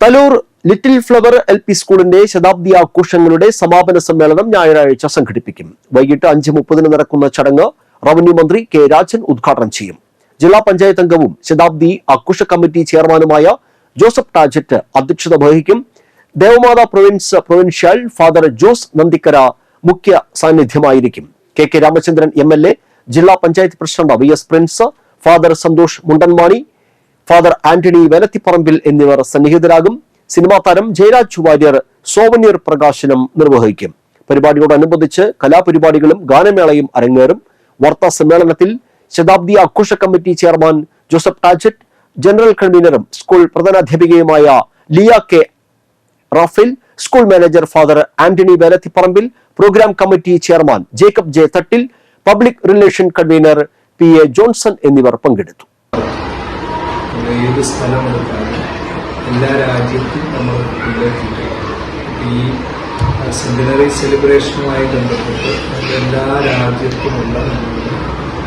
Thaloor little flower L P സ്കൂളിന്റെ ശതാബ്ദി ആഘോഷങ്ങളുടെ സമാപന സമ്മേളനം ഞായറാഴ്ച സംഘടിപ്പിക്കും. വൈകിട്ട് അഞ്ച് മുപ്പതിന് നടക്കുന്ന ചടങ്ങ് റവന്യൂ മന്ത്രി കെ രാജൻ ഉദ്ഘാടനം ചെയ്യും. ജില്ലാ പഞ്ചായത്ത് അംഗവും ശതാബ്ദി ആഘോഷ കമ്മിറ്റി ചെയർമാനുമായ ജോസഫ് ടാജറ്റ് അധ്യക്ഷത വഹിക്കും. Devamatha province provincial father Jose Nandikkara മുഖ്യ സാന്നിധ്യമായിരിക്കും. കെ കെ രാമചന്ദ്രൻ എം ജില്ലാ panchayat president V S Prince father Santhosh Mundanmani father Antony Velathiparambil എന്നിവർ സന്നിഹിതരാകും. സിനിമാ താരം ജയരാജ് വാര്യർ സോവനിയർ പ്രകാശനം നിർവഹിക്കും. പരിപാടിയോടനുബന്ധിച്ച് കലാപരിപാടികളും ഗാനമേളയും അരങ്ങേറും. വാർത്താ സമ്മേളനത്തിൽ ശതാബ്ദി ആഘോഷ committee chairman Joseph Tajet general കൺവീനറും school പ്രധാനാധ്യാപികയുമായ Liya K Raphael school manager father Antony Velathiparambil programme committee chairman Jacob J Thattil public relation convener P A Johnson എന്നിവർ പങ്കെടുത്തു. ഏത് സ്ഥലമെടുത്താലും എല്ലാ രാജ്യത്തും നമ്മൾ ഉള്ളെത്തിയിട്ടുണ്ട് ഈ സെന്റിനറി സെലിബ്രേഷനുമായി ബന്ധപ്പെട്ട് എല്ലാ രാജ്യത്തുമുള്ള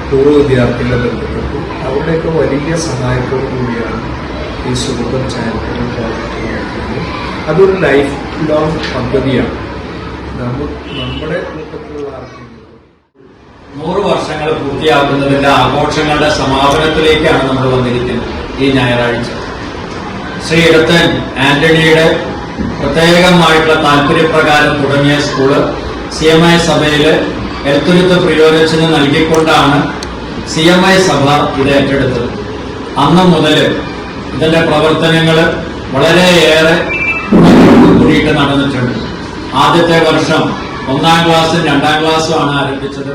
പൂർവ വിദ്യാർത്ഥികളെ ബന്ധപ്പെട്ട് അവരുടെയൊക്കെ വലിയ സഹായത്തോടു കൂടിയാണ് ഈ സുഹൃത്തം ചാരിറ്റബിൾ പ്രോജക്റ്റ് നടത്തുന്നത് അതൊരു ലൈഫ് ലോങ് പദ്ധതിയാണ്. നമ്മുടെ കൂട്ടത്തിലുള്ള ആർക്കും നൂറ് വർഷങ്ങൾ പൂർത്തിയാക്കുന്നതിന്റെ ആഘോഷങ്ങളുടെ സമാപനത്തിലേക്കാണ് നമ്മൾ വന്നിരിക്കുന്നത്. ഈ ഞായറാഴ്ച. ശ്രീ ഇടത്തൻ ആന്റണിയുടെ പ്രത്യേകമായിട്ടുള്ള താല്പര്യപ്രകാരം തുടങ്ങിയ സ്കൂൾ സി എം ഐ സഭയിൽ എൽത്തുരുത്ത് പ്രയോജനം നൽകിക്കൊണ്ടാണ് സി എം ഐ സഭ ഇത് ഏറ്റെടുത്തത്. അന്ന് മുതൽ ഇതിന്റെ പ്രവർത്തനങ്ങൾ വളരെയേറെ കൂടിയിട്ട് നടന്നിട്ടുണ്ട്. ആദ്യത്തെ വർഷം ഒന്നാം ക്ലാസ്സും രണ്ടാം ക്ലാസ്സും ആണ് ആരംഭിച്ചത്.